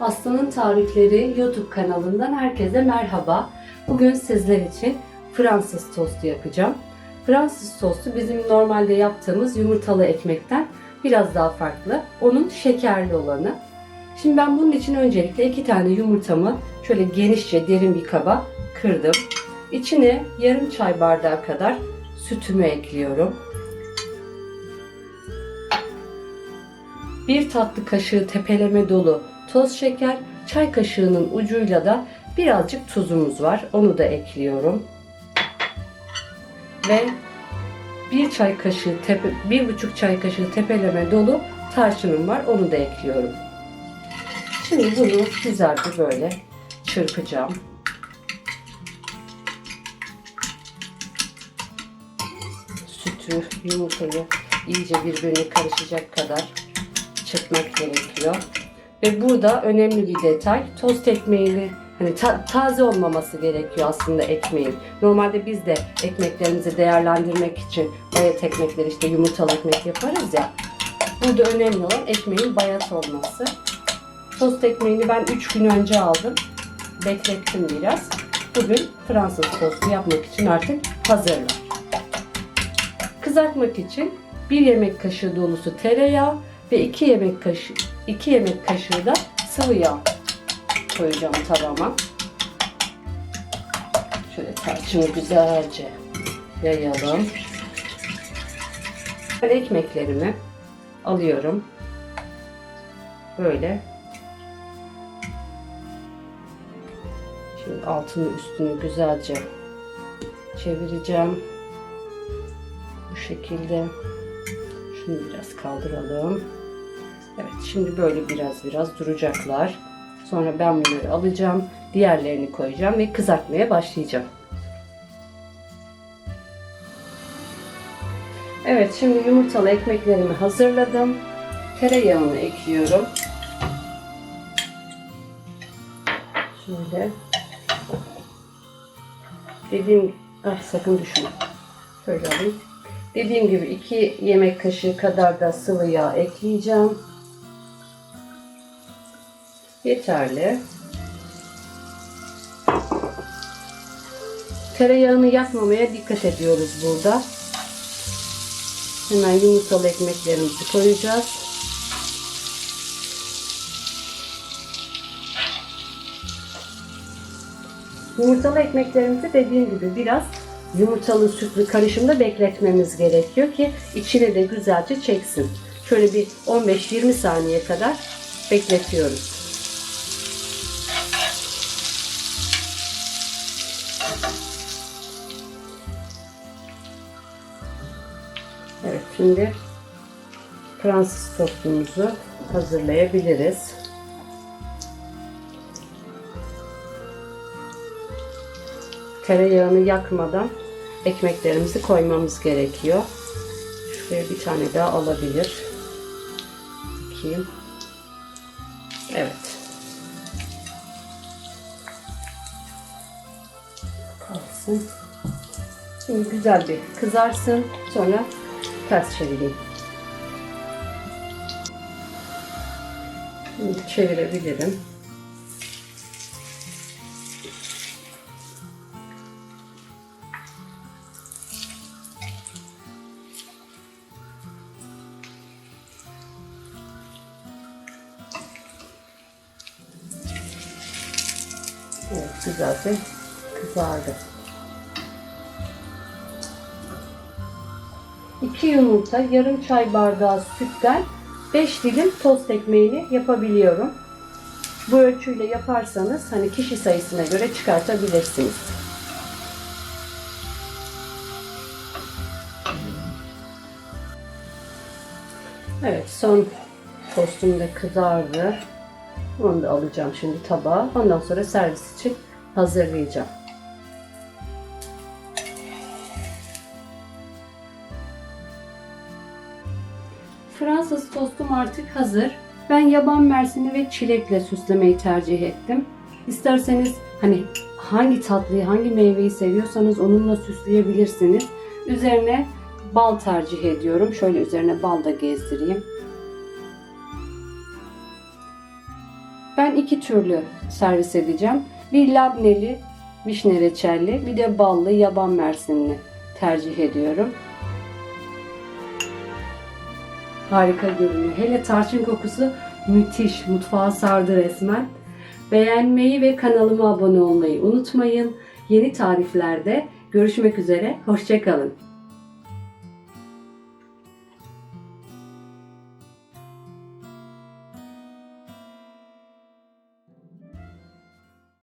Aslı'nın Tarifleri YouTube kanalından herkese merhaba. Bugün sizler için Fransız tostu yapacağım. Fransız tostu bizim normalde yaptığımız yumurtalı ekmekten biraz daha farklı. Onun şekerli olanı. Şimdi ben bunun için öncelikle iki tane yumurtamı şöyle genişçe derin bir kaba kırdım. İçine yarım çay bardağı kadar sütümü ekliyorum. Bir tatlı kaşığı tepeleme dolu toz şeker, çay kaşığının ucuyla da birazcık tuzumuz var. Onu da ekliyorum. Ve bir çay kaşığı tepe, bir buçuk çay kaşığı tepeleme dolu tarçınım var. Onu da ekliyorum. Şimdi bunu güzelce böyle çırpacağım. Sütü, yumurtayı iyice birbirine karışacak kadar çırpmak gerekiyor. Ve burada önemli bir detay. Tost ekmeğini hani ta- taze olmaması gerekiyor aslında ekmeğin. Normalde biz de ekmeklerimizi değerlendirmek için bayat ekmekleri işte yumurtalı ekmek yaparız ya. Burada önemli olan ekmeğin bayat olması. Tost ekmeğini ben 3 gün önce aldım. Beklettim biraz. Bugün Fransız tostu yapmak için artık hazırlar. Kızartmak için 1 yemek kaşığı dolusu tereyağı ve 2 yemek kaşığı 2 yemek kaşığı da sıvı yağ koyacağım tavama. Şöyle tarçını güzelce yayalım. Ben ekmeklerimi alıyorum. Böyle. Şimdi altını üstünü güzelce çevireceğim. Bu şekilde. Şunu biraz kaldıralım. Evet şimdi böyle biraz biraz duracaklar. Sonra ben bunları alacağım. Diğerlerini koyacağım ve kızartmaya başlayacağım. Evet şimdi yumurtalı ekmeklerimi hazırladım. Tereyağını ekliyorum. Şöyle. Dediğim ah, sakın düşme. Şöyle alayım. Dediğim gibi 2 yemek kaşığı kadar da sıvı yağ ekleyeceğim. Yeterli. Tereyağını yakmamaya dikkat ediyoruz burada. Hemen yumurtalı ekmeklerimizi koyacağız. Yumurtalı ekmeklerimizi dediğim gibi biraz yumurtalı sütlü karışımda bekletmemiz gerekiyor ki içine de güzelce çeksin. Şöyle bir 15-20 saniye kadar bekletiyoruz. Şimdi Fransız tostumuzu hazırlayabiliriz. Tereyağını yakmadan ekmeklerimizi koymamız gerekiyor. Şuraya bir tane daha alabilir. Bakayım. Evet. Kalsın. Şimdi güzel bir kızarsın. Sonra ters çevireyim. Şimdi çevirebilirim. Evet, güzelce kızardı. 2 yumurta, yarım çay bardağı sütten 5 dilim tost ekmeğini yapabiliyorum. Bu ölçüyle yaparsanız hani kişi sayısına göre çıkartabilirsiniz. Evet son tostum da kızardı. Onu da alacağım şimdi tabağa. Ondan sonra servis için hazırlayacağım. Fransız tostum artık hazır. Ben yaban mersini ve çilekle süslemeyi tercih ettim. İsterseniz hani hangi tatlıyı, hangi meyveyi seviyorsanız onunla süsleyebilirsiniz. Üzerine bal tercih ediyorum. Şöyle üzerine bal da gezdireyim. Ben iki türlü servis edeceğim. Bir labneli, vişne reçelli, bir de ballı yaban mersinli tercih ediyorum. Harika görünüyor. Hele tarçın kokusu müthiş. Mutfağa sardı resmen. Beğenmeyi ve kanalıma abone olmayı unutmayın. Yeni tariflerde görüşmek üzere. Hoşçakalın.